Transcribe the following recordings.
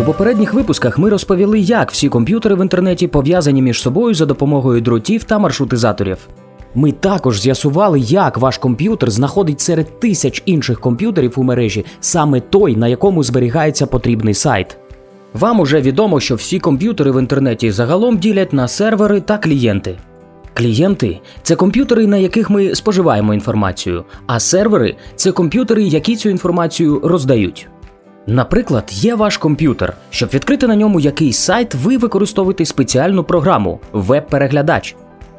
У попередніх випусках ми розповіли, як всі комп'ютери в інтернеті пов'язані між собою за допомогою дротів та маршрутизаторів. Ми також з'ясували, як ваш комп'ютер знаходить серед тисяч інших комп'ютерів у мережі саме той, на якому зберігається потрібний сайт. Вам уже відомо, що всі комп'ютери в інтернеті загалом ділять на сервери та клієнти. Клієнти це комп'ютери, на яких ми споживаємо інформацію, а сервери це комп'ютери, які цю інформацію роздають. Наприклад, є ваш комп'ютер. Щоб відкрити на ньому якийсь сайт, ви використовуєте спеціальну програму веб-переглядач.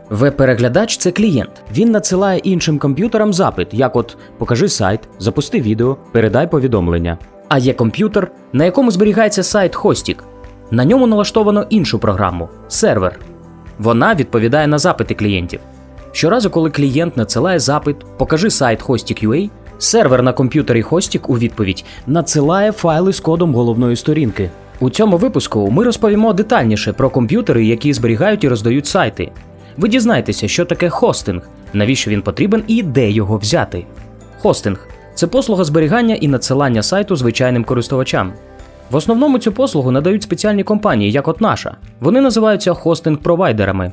Веб-переглядач це клієнт. Він надсилає іншим комп'ютерам запит, як от покажи сайт, запусти відео, передай повідомлення. А є комп'ютер, на якому зберігається сайт Хостік. На ньому налаштовано іншу програму сервер. Вона відповідає на запити клієнтів. Щоразу, коли клієнт надсилає запит, покажи сайт Hostik.ua, сервер на комп'ютері Hostik у відповідь надсилає файли з кодом головної сторінки. У цьому випуску ми розповімо детальніше про комп'ютери, які зберігають і роздають сайти. Ви дізнаєтеся, що таке хостинг, навіщо він потрібен і де його взяти. Хостинг це послуга зберігання і надсилання сайту звичайним користувачам. В основному цю послугу надають спеціальні компанії, як от наша. Вони називаються хостинг-провайдерами.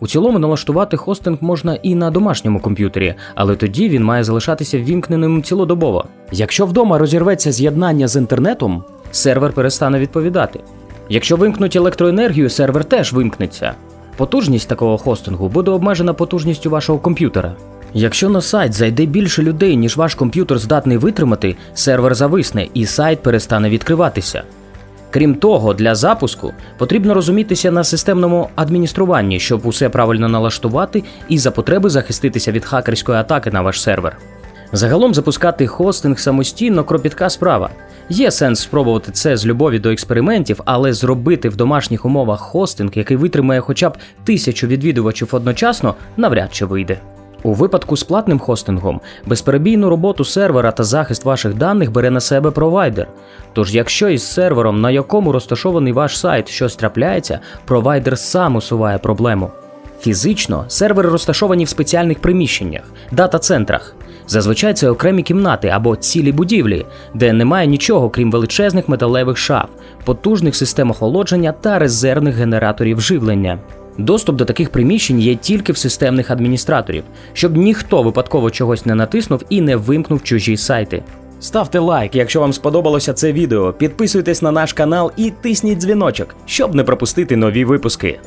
У цілому налаштувати хостинг можна і на домашньому комп'ютері, але тоді він має залишатися ввімкненим цілодобово. Якщо вдома розірветься з'єднання з інтернетом, сервер перестане відповідати. Якщо вимкнуть електроенергію, сервер теж вимкнеться. Потужність такого хостингу буде обмежена потужністю вашого комп'ютера. Якщо на сайт зайде більше людей, ніж ваш комп'ютер здатний витримати, сервер зависне і сайт перестане відкриватися. Крім того, для запуску потрібно розумітися на системному адмініструванні, щоб усе правильно налаштувати і за потреби захиститися від хакерської атаки на ваш сервер. Загалом запускати хостинг самостійно кропітка справа. Є сенс спробувати це з любові до експериментів, але зробити в домашніх умовах хостинг, який витримає хоча б тисячу відвідувачів одночасно, навряд чи вийде. У випадку з платним хостингом безперебійну роботу сервера та захист ваших даних бере на себе провайдер. Тож, якщо із сервером, на якому розташований ваш сайт, щось трапляється, провайдер сам усуває проблему. Фізично сервери розташовані в спеціальних приміщеннях, дата-центрах. Зазвичай це окремі кімнати або цілі будівлі, де немає нічого крім величезних металевих шаф, потужних систем охолодження та резервних генераторів живлення. Доступ до таких приміщень є тільки в системних адміністраторів, щоб ніхто випадково чогось не натиснув і не вимкнув чужі сайти. Ставте лайк, якщо вам сподобалося це відео, підписуйтесь на наш канал і тисніть дзвіночок, щоб не пропустити нові випуски.